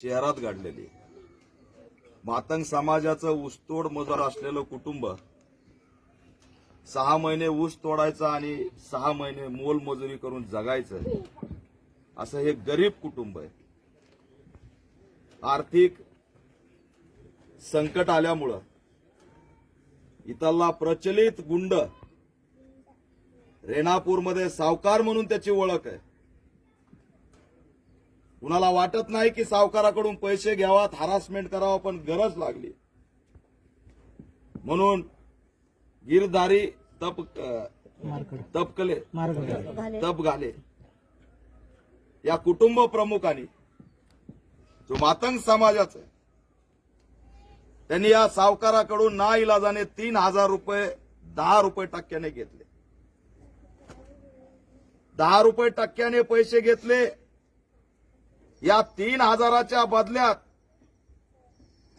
शहरात गाडलेली मातंग समाजाचं ऊसतोड मजूर असलेलं कुटुंब सहा महिने ऊस तोडायचं आणि सहा महिने मोलमजुरी करून जगायचं असं हे गरीब कुटुंब आहे. आर्थिक संकट आल्यामुळं इथला प्रचलित गुंड रेणापूरमध्ये सावकार म्हणून त्याची ओळख आहे. कुणाला वाटत नाही की सावकाराकडून पैसे घ्यावात हरासमेंट करावं पण गरज लागली. म्हणून गिरधारी तप तपकले. तप घाले. या कुटुंब प्रमुखांनी जो मातंग समाजाचा आहे त्यांनी या सावकाराकडून ना इलाजाने तीन हजार रुपये दहा रुपये टक्क्याने घेतले. दहा रुपये टक्क्याने पैसे घेतले या तीन हजाराच्या बदल्यात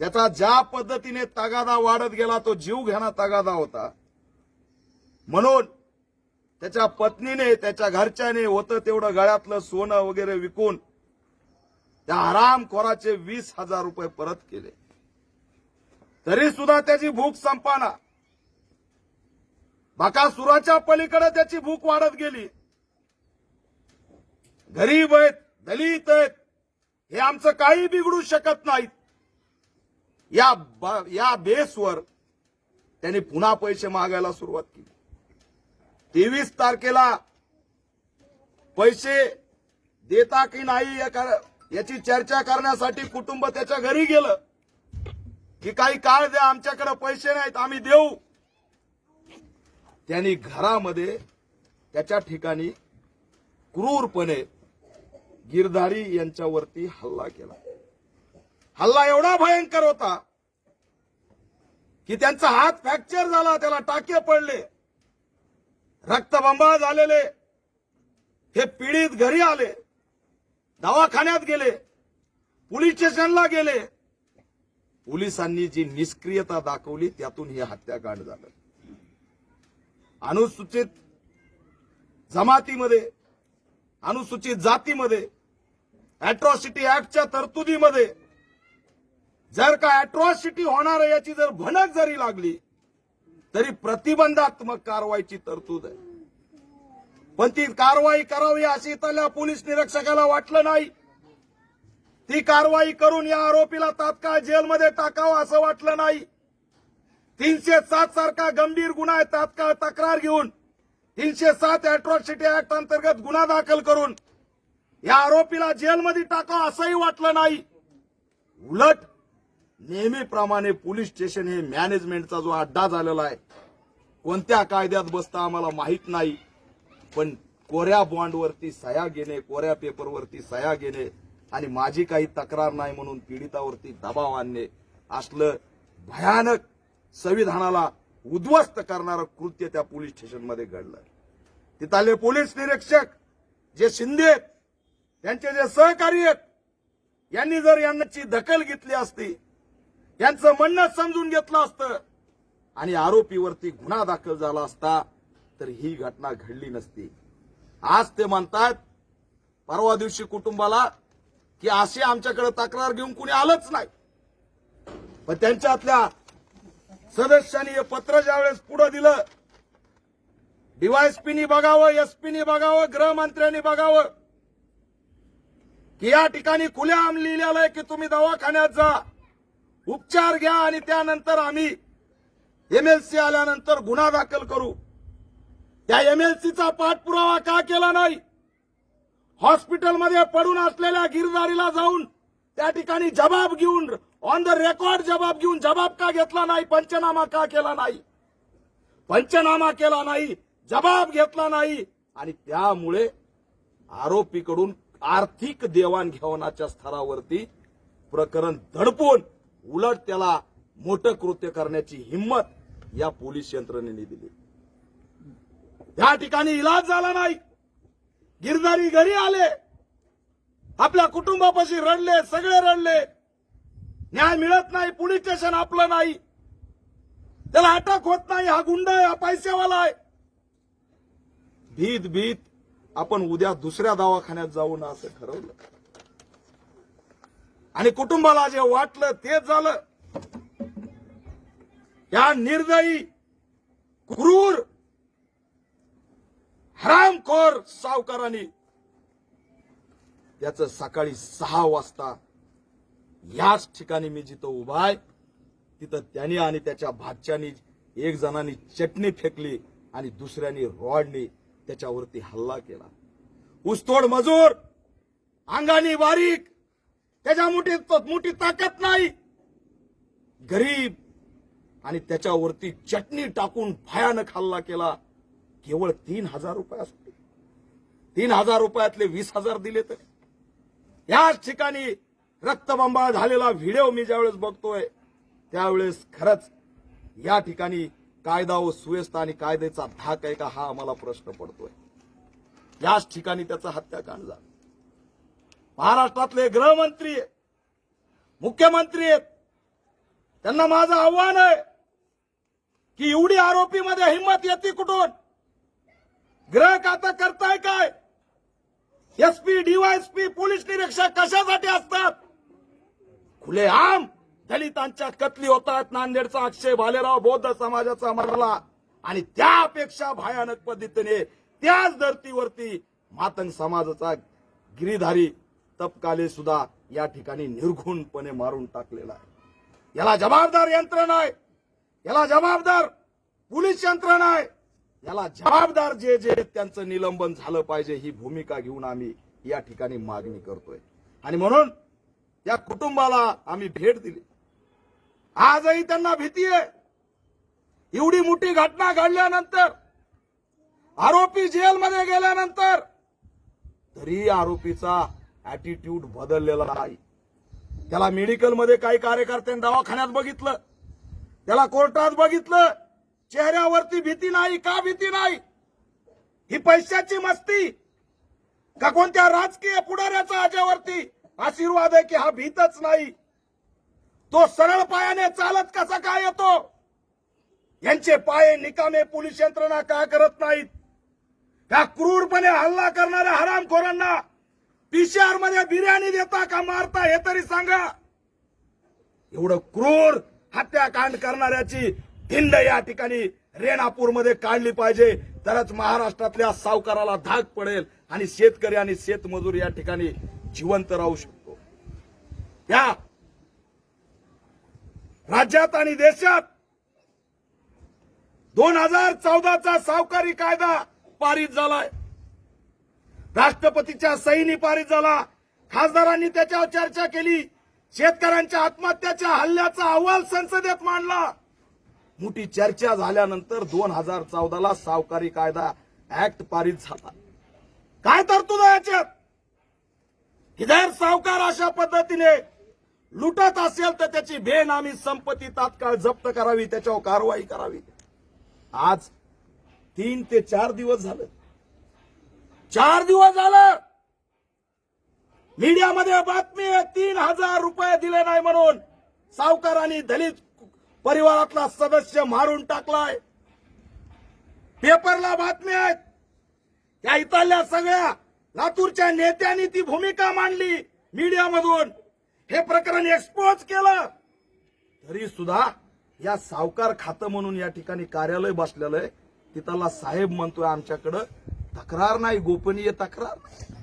त्याचा ज्या पद्धतीने तगादा वाढत गेला तो जीव घेणा तगादा होता. म्हणून त्याच्या पत्नीने त्याच्या घरच्याने होतं तेवढं गळ्यातलं सोनं वगैरे विकून त्या आरामखोराचे वीस हजार रुपये परत केले. तरी सुद्धा त्याची भूक संपाना. बाकासुराच्या पलीकडे त्याची भूक वाढत गेली. गरीब आहेत दलित आहेत हे आमचं काही बिघडू शकत नाहीत. या या बेसवर त्यांनी पुन्हा पैसे मागायला सुरुवात केली. तेवीस तारखेला पैसे देता की नाही याची चर्चा करण्यासाठी कुटुंब त्याच्या घरी गेलं. की काही काळ द्या आमच्याकडे पैसे नाहीत आम्ही देऊ. त्यांनी घरामध्ये त्याच्या ठिकाणी क्रूरपणे गिरधारी यांच्यावरती हल्ला केला. हल्ला एवढा भयंकर होता की त्यांचा हात फ्रॅक्चर झाला त्याला टाके पडले. रक्तबंबाळ झालेले. हे पीडित घरी आले. दवाखान्यात गेले. पोलीस स्टेशनला गेले. पोलिसांनी जी निष्क्रियता दाखवली त्यातून हे हत्याकांड झालं. अनुसूचित जमातीमध्ये अनुसूचित जातीमध्ये अॅट्रॉसिटी ऍक्टच्या तरतुदीमध्ये जर का अॅट्रॉसिटी होणार याची जर भनक जरी लागली तरी प्रतिबंधात्मक कारवाईची तरतूद आहे. पण ती कारवाई करावी अशी त्याला पोलीस निरीक्षकाला वाटलं नाही. ती कारवाई करून या आरोपीला तात्काळ जेलमध्ये टाकावं असं वाटलं नाही. तीनशे सात सारखा गंभीर गुन्हा आहे तात्काळ तक्रार घेऊन तीनशे सात अॅट्रॉसिटी ऍक्ट अंतर्गत गुन्हा दाखल करून या आरोपीला जेलमध्ये टाका असंही वाटलं नाही. उलट नेहमीप्रमाणे पोलीस स्टेशन हे मॅनेजमेंटचा जो अड्डा झालेला आहे कोणत्या कायद्यात बसता आम्हाला माहीत नाही पण कोऱ्या बॉन्डवरती सह्या घेणे कोऱ्या पेपरवरती सह्या घेणे आणि माझी काही तक्रार नाही म्हणून पीडितावरती दबाव आणणे असलं भयानक संविधानाला उद्ध्वस्त करणारं कृत्य त्या पोलीस स्टेशनमध्ये घडलं. तिथले पोलीस निरीक्षक जे शिंदे आहेत त्यांचे जे सहकारी आहेत यांनी जर यांची दखल घेतली असती यांचं म्हणणं समजून घेतलं असतं आणि आरोपीवरती गुन्हा दाखल झाला असता तर ही घटना घडली नसती. आज ते म्हणतात परवा दिवशी कुटुंबाला की अशी आमच्याकडे तक्रार घेऊन कुणी आलंच नाही. पण त्यांच्यातल्या सदस्यांनी हे पत्र ज्यावेळेस पुढे दिलं डीवायएसपीनी बघावं एसपीनी बघावं गृहमंत्र्यांनी बघावं की या ठिकाणी खुलेआम लिहिलेलं आहे की तुम्ही दवाखान्यात जा उपचार घ्या आणि त्यानंतर आम्ही एमएलसी आल्यानंतर गुन्हा दाखल करू. त्या एमएलसीचा पाठपुरावा का केला नाही? हॉस्पिटलमध्ये पडून असलेल्या गिरदारीला जाऊन त्या ठिकाणी जबाब घेऊन ऑन द रेकॉर्ड जबाब घेऊन जबाब का घेतला नाही पंचनामा का केला नाही? पंचनामा केला नाही जबाब घेतला नाही आणि त्यामुळे आरोपीकडून आर्थिक देवाणघेवाणाच्या स्तरावरती प्रकरण दडपून उलट त्याला मोठं कृत्य करण्याची हिंमत या पोलीस यंत्रणेने दिली. या ठिकाणी इलाज झाला नाही. गिरधारी घरी आले. आपल्या कुटुंबापाशी रडले सगळे रडले. न्याय मिळत नाही पोलीस स्टेशन आपलं नाही. त्याला अटक होत नाही हा गुंड आहे हा पैसेवाला आहे. भीत भीत आपण उद्या दुसऱ्या दवाखान्यात जाऊ ना असं ठरवलं. आणि कुटुंबाला जे वाटलं तेच झालं. या निर्दयी क्रूर हरामखोर सावकारांनी त्याच सकाळी सहा वाजता याच ठिकाणी मी जिथं उभा आहे तिथं त्यांनी आणि त्याच्या भाच्यानी एक जणांनी चटणी फेकली आणि दुसऱ्यानी रॉडनी त्याच्यावरती हल्ला केला. ऊसतोड मजूर अंगानी बारीक त्याच्या मुठीत मोठी ताकद नाही. गरीब आणि त्याच्यावरती चटणी टाकून भयानक हल्ला केला. केवळ तीन हजार रुपयासाठी. तीन हजार रुपयातले वीस हजार दिले तर. याच ठिकाणी रक्तबंबाळ झालेला व्हिडिओ मी ज्यावेळेस बघतोय त्यावेळेस खरंच या ठिकाणी कायदा व सुव्यवस्था आणि कायद्याचा धाक आहे का हा आम्हाला प्रश्न पडतोय. याच ठिकाणी त्याचा हत्याकांड झाला. महाराष्ट्रातले गृहमंत्री आहेत, मुख्यमंत्री आहेत. त्यांना माझं आव्हान आहे की एवढी आरोपीमध्ये हिंमत येते कुठून? ग्रह खाता करताय काय? एसपी डीवायएसपी पोलीस निरीक्षक कशासाठी असतात? खुलेआम दलितांच्या कतली होतात नांदेडचा अक्षय भालेराव बौद्ध समाजाचा मरला. आणि त्यापेक्षा भयानक पद्धतीने त्याच धर्तीवरती मातंग समाजाचा गिरीधारी तपकाले सुद्धा या ठिकाणी निर्घुणपणे मारून टाकलेला आहे. याला जबाबदार यंत्रणा आहे याला जबाबदार पोलीस यंत्रणा आहे याला जबाबदार जे जे त्यांचं निलंबन झालं पाहिजे ही भूमिका घेऊन आम्ही या ठिकाणी मागणी करतोय. आणि म्हणून या कुटुंबाला आम्ही भेट दिली. आजही त्यांना भीती आहे. एवढी मोठी घटना घडल्यानंतर आरोपी जेलमध्ये गेल्यानंतर तरी आरोपीचा ऍटिट्यूड बदललेला नाही. त्याला मेडिकलमध्ये काही कार्यकर्त्यांनी दवाखान्यात बघितलं त्याला कोर्टात बघितलं चेहऱ्यावरती भीती नाही का भीती नाही? ही पैशाची मस्ती का कोणत्या राजकीय पुढाऱ्याचा याच्यावरती आशीर्वाद आहे की हा भीतच नाही? तो सरळ पायाने चालत कसा काय येतो? यांचे पाय निकामे पोलीस यंत्रणा का करत नाहीत? त्या क्रूरपणे हल्ला करणाऱ्या हरामखोरांना पीसीआरमध्ये बिर्याणी देता का मारता हे तरी सांगा. एवढं क्रूर हत्याकांड करणाऱ्याची धिंड या ठिकाणी रेणापूरमध्ये काढली पाहिजे. तरच महाराष्ट्रातल्या सावकाराला धाक पडेल आणि शेतकरी आणि शेतमजूर या ठिकाणी जिवंत राहू शकतो. त्या राज्यात आणि देशात. दोन हजार चौदाचा सावकारी कायदा पारित झालाय. राष्ट्रपतीच्या सहीनी पारित झाला. खासदारांनी त्याच्यावर चर्चा केली. शेतकऱ्यांच्या आत्महत्याच्या हल्ल्याचा अहवाल संसदेत मांडला. मोठी चर्चा झाल्यानंतर दोन हजार चौदाला सावकारी कायदा ऍक्ट पारित झाला. काय तरतूद याच्यात? की जर सावकार अशा पद्धतीने लुटत असेल तर त्याची बेनामी संपत्ती तात्काळ जप्त करावी त्याच्यावर कारवाई करावी. आज तीन ते चार दिवस झालं. चार दिवस झालं! मीडियामध्ये बातमी आहे तीन हजार रुपये दिले नाही म्हणून सावकारांनी दलित परिवारातला सदस्य मारून टाकलाय. पेपरला बातमी आहेत. त्या इथल्या सगळ्या लातूरच्या नेत्यांनी ती भूमिका मांडली मीडियामधून. हे प्रकरण एक्सपोज केलं. तरी सुद्धा या सावकार खातं म्हणून या ठिकाणी कार्यालय बसलेलं आहे. तिथला साहेब म्हणतोय आमच्याकडं तक्रार नाही गोपनीय तक्रार नाही.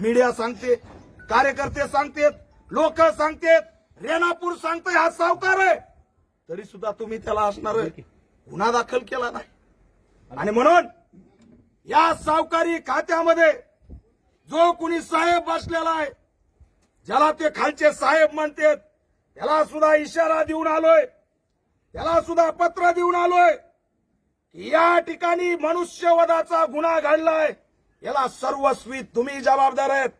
मीडिया सांगते कार्यकर्ते सांगतेत लोक सांगतेत रेणापूर सांगतोय हा सावकार आहे. तरी सुद्धा तुम्ही त्याला असणार गुन्हा दाखल केला नाही. आणि म्हणून या सावकारी खात्यामध्ये जो कुणी साहेब बसलेला आहे ज्याला ते खालचे साहेब म्हणतात त्याला सुद्धा इशारा देऊन आलोय. त्याला सुद्धा पत्र देऊन आलोय या ठिकाणी मनुष्यवधाचा गुन्हा घडलाय. याला सर्वस्वी तुम्ही जबाबदार आहेत.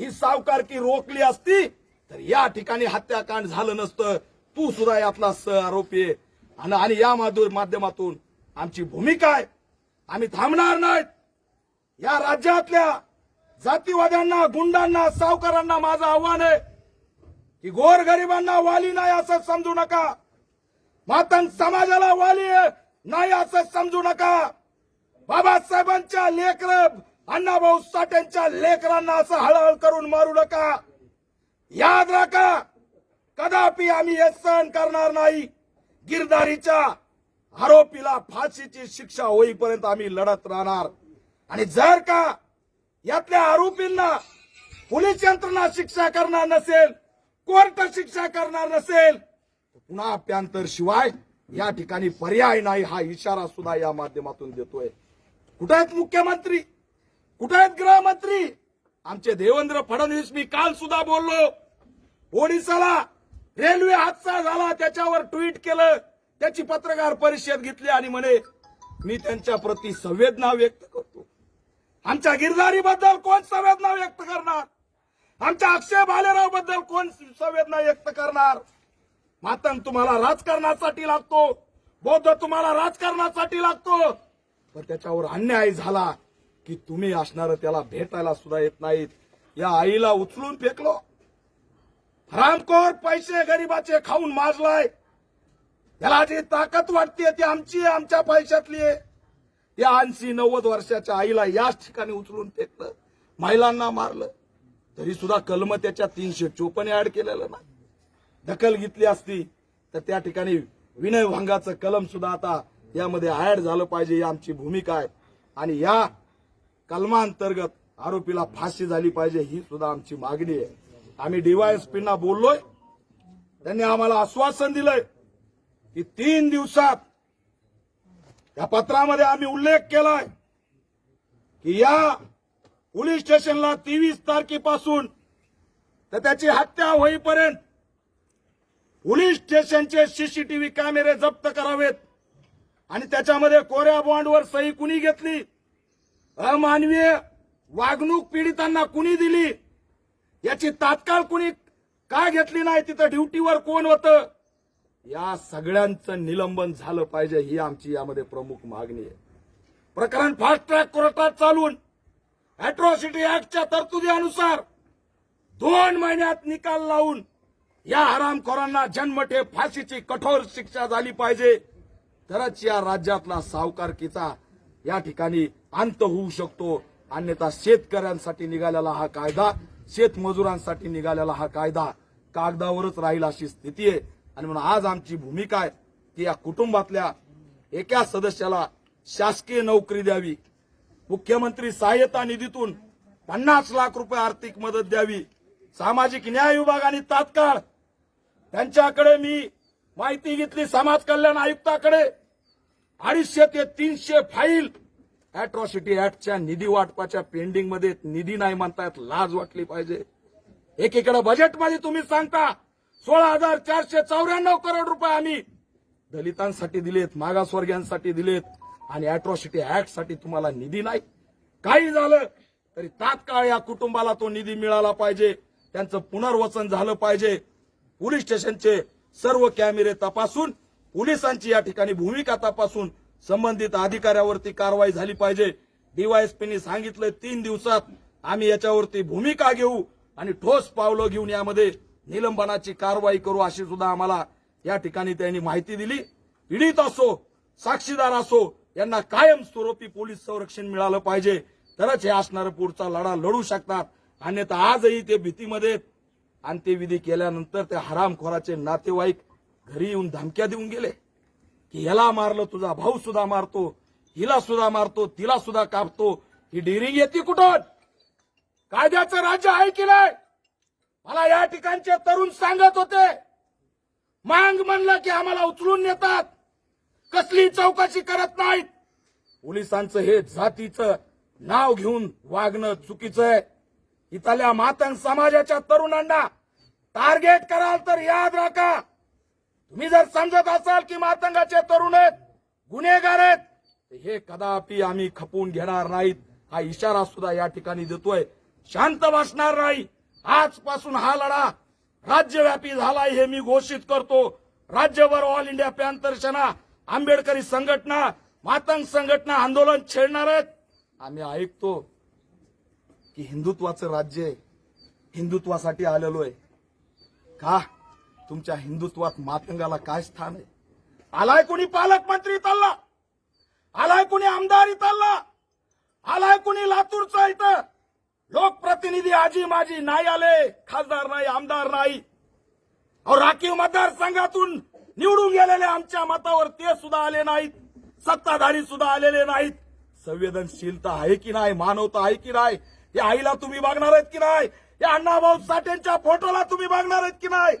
ही सावकारकी रोखली असती तर या ठिकाणी हत्याकांड झालं नसतं. तू सुद्धा यातला स आरोपी आहे. आणि आणि या माधुर माध्यमातून आमची भूमिका आहे. आम्ही थांबणार नाहीत. या राज्यातल्या जातीवाद्यांना गुंडांना सावकारांना माझं आव्हान आहे की गोरगरिबांना वाली नाही असं समजू नका. मातंग समाजाला वाली नाही असं समजू नका. बाबासाहेबांच्या लेकर अण्णाभाऊ साठ्यांच्या लेकरांना असं हळहळ करून मारू नका. याद राखा कदापि आम्ही हे सहन करणार नाही. गिरधारीच्या आरोपीला फाशीची शिक्षा होईपर्यंत आम्ही लढत राहणार. आणि जर का यातल्या आरोपींना पोलीस यंत्रणा शिक्षा करणार नसेल कोर्ट शिक्षा करणार नसेल पुन्हा अप्यांतर शिवाय या ठिकाणी पर्याय नाही हा इशारा सुद्धा या माध्यमातून देतोय. कुठे आहेत मुख्यमंत्री? कुठे आहेत गृहमंत्री? आमचे देवेंद्र फडणवीस मी काल सुद्धा बोललो. ओडिसाला रेल्वे हादसा झाला त्याच्यावर ट्विट केलं त्याची पत्रकार परिषद घेतली आणि म्हणे मी त्यांच्या प्रती संवेदना व्यक्त करतो. आमच्या गिरधारी बद्दल कोण संवेदना व्यक्त करणार? आमच्या अक्षय भालेरावबद्दल कोण संवेदना व्यक्त करणार? मातंग तुम्हाला राजकारणासाठी लागतो बौद्ध तुम्हाला राजकारणासाठी लागतो पण त्याच्यावर अन्याय झाला की तुम्ही असणार त्याला भेटायला सुद्धा येत नाहीत. या आईला उचलून फेकलो. रामकोर पैसे गरीबाचे खाऊन माजलाय. याला जी ताकद वाटते ती आमची आमच्या पैशातली आहे. त्या ऐंशी नव्वद वर्षाच्या आईला याच ठिकाणी उचलून फेकलं महिलांना मारलं. तरी सुद्धा कलम त्याच्या तीनशे चोपन्न ऍड केलेलं नाही. दखल घेतली असती तर त्या ठिकाणी विनय भंगाचं कलम सुद्धा आता यामध्ये ऍड झालं पाहिजे ही आमची भूमिका आहे. आणि या कलमांतर्गत आरोपीला फाशी झाली पाहिजे ही सुद्धा आमची मागणी आहे. आम्ही डीवायएसपींना बोललोय. त्यांनी आम्हाला आश्वासन दिलंय की तीन दिवसात या पत्रामध्ये आम्ही उल्लेख केलाय की या पोलीस स्टेशनला तेवीस तारखेपासून तर त्याची हत्या होईपर्यंत पोलीस स्टेशनचे सीसीटीव्ही कॅमेरे जप्त करावेत आणि त्याच्यामध्ये कोऱ्या बॉन्डवर सही कुणी घेतली? अमानवीय वागणूक पीडितांना कुणी दिली? याची तात्काळ कुणी का घेतली नाही? तिथं ड्युटीवर कोण होतं? या सगळ्यांचं निलंबन झालं पाहिजे ही आमची यामध्ये प्रमुख मागणी आहे. प्रकरण फास्ट ट्रॅक कोर्टात चालून अॅट्रॉसिटी ऍक्टच्या तरतुदीनुसार दोन महिन्यात निकाल लावून या हरामखोरांना जन्मठेप फाशीची कठोर शिक्षा झाली पाहिजे. तरच या राज्यातला सावकारकीचा या ठिकाणी अंत होऊ शकतो. अन्यथा शेतकऱ्यांसाठी निघालेला हा कायदा शेतमजुरांसाठी निघालेला हा कायदा कागदावरच राहील अशी स्थिती आहे. आणि म्हणून आज आमची भूमिका आहे की या कुटुंबातल्या एका सदस्याला शासकीय नोकरी द्यावी मुख्यमंत्री सहाय्यता निधीतून पन्नास लाख रुपये आर्थिक मदत द्यावी सामाजिक न्याय विभागाने तात्काळ त्यांच्याकडे मी माहिती घेतली समाज कल्याण आयुक्ताकडे. अडीचशे ते तीनशे फाईल अॅट्रॉसिटी ऍक्टच्या निधी वाटपाच्या पेंडिंगमध्ये निधी नाही म्हणतायत लाज वाटली पाहिजे. एकीकडे बजेटमध्ये तुम्ही सांगता सोळा हजार चारशे चौऱ्याण्णव करोड रुपये आम्ही दलितांसाठी दिलेत मागासवर्गीयांसाठी दिलेत आणि अॅट्रॉसिटी ऍक्टसाठी तुम्हाला निधी नाही. काही झालं तरी तात्काळ या कुटुंबाला तो निधी मिळाला पाहिजे. त्यांचं पुनर्वसन झालं पाहिजे. पोलीस स्टेशनचे सर्व कॅमेरे तपासून पोलिसांची या ठिकाणी भूमिका तपासून संबंधित अधिकाऱ्यावरती कारवाई झाली पाहिजे. डीवायएसपीनी सांगितलं तीन दिवसात आम्ही याच्यावरती भूमिका घेऊ आणि ठोस पावलं घेऊन यामध्ये निलंबनाची कारवाई करू अशी सुद्धा आम्हाला या ठिकाणी त्यांनी माहिती दिली. पीडित असो साक्षीदार असो यांना कायम स्वरूपी पोलीस संरक्षण मिळालं पाहिजे. तरच हे असणारं पुढचा लढा लढू शकतात. अन्यथा आजही ते भीतीमध्ये अंत्यविधी केल्यानंतर त्या हरामखोराचे नातेवाईक घरी येऊन धमक्या देऊन गेले. की याला मारलं तुझा भाऊ सुद्धा मारतो हिला सुद्धा मारतो तिला सुद्धा कापतो. ही डिरिंग येते कुठून? कायद्याचं राज्य आहे की नाही? मला या ठिकाणचे तरुण सांगत होते. मांग म्हणलं की आम्हाला उचलून नेतात. कसली चौकशी करत नाहीत. पोलिसांचं हे जातीचं नाव घेऊन वागणं चुकीचं आहे. इथल्या मातंग समाजाच्या तरुणांना टार्गेट कराल तर याद राखा. तुम्ही जर समजत असाल की मातंगाचे तरुण आहेत गुन्हेगार आहेत हे कदापि आम्ही खपवून घेणार नाहीत. हा इशारा सुद्धा या ठिकाणी देतोय. शांत बसणार नाही. आजपासून हा लढा राज्यव्यापी झालाय हे मी घोषित करतो. राज्यभर ऑल इंडिया पॅन्थर सेना आंबेडकरी संघटना मातंग संघटना आंदोलन छेडणार आहेत. आम्ही ऐकतो की हिंदुत्वाचं राज्य आहे हिंदुत्वासाठी आलेलो आहे. का? तुमच्या हिंदुत्वात मातंगाला काय स्थान आहे? आलाय कोणी पालकमंत्री चालला आलाय कोणी आमदार चालला आलाय कोणी लातूरचा इथं? लोकप्रतिनिधी आजी माझी नाही आले खासदार नाही आमदार नाही. अहो राखीव मतदारसंघातून निवडून गेलेले आमच्या मतावर ते सुद्धा आले नाहीत. सत्ताधारी सुद्धा आलेले नाहीत. संवेदनशीलता आहे की नाही मानवता आहे की नाही या आईला तुम्ही बघणार आहेत की नाही या अण्णाभाऊ साठेंच्या फोटोला तुम्ही बघणार आहेत की नाही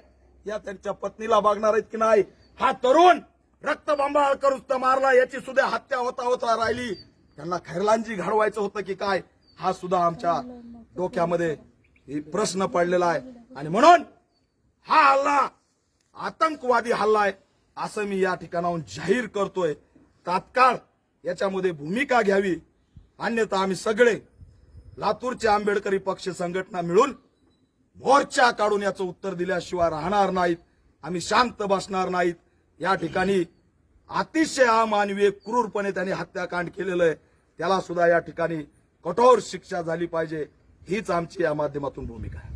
या त्यांच्या पत्नीला बघणार आहेत की नाही. हा तरुण रक्तबंबाळ करून मारला याची सुद्धा हत्या होता होता राहिली. त्यांना खैरलांजी घडवायचं होतं की काय? हा सुद्धा आमच्या डोक्यामध्ये प्रश्न पडलेला आहे. आणि म्हणून हा हल्ला आतंकवादी हल्ला आहे असं मी या ठिकाणाहून जाहीर करतोय. तात्काळ याच्यामध्ये भूमिका घ्यावी. अन्यथा आम्ही सगळे लातूरचे आंबेडकरी पक्ष संघटना मिळून मोर्चा काढून याचं उत्तर दिल्याशिवाय राहणार नाहीत. आम्ही शांत बसणार नाहीत. या ठिकाणी अतिशय अमानवीय क्रूरपणे त्यांनी हत्याकांड केलेलं आहे. त्याला सुद्धा या ठिकाणी कठोर शिक्षा झाली पाहिजे हीच आमची या माध्यमातून भूमिका आहे.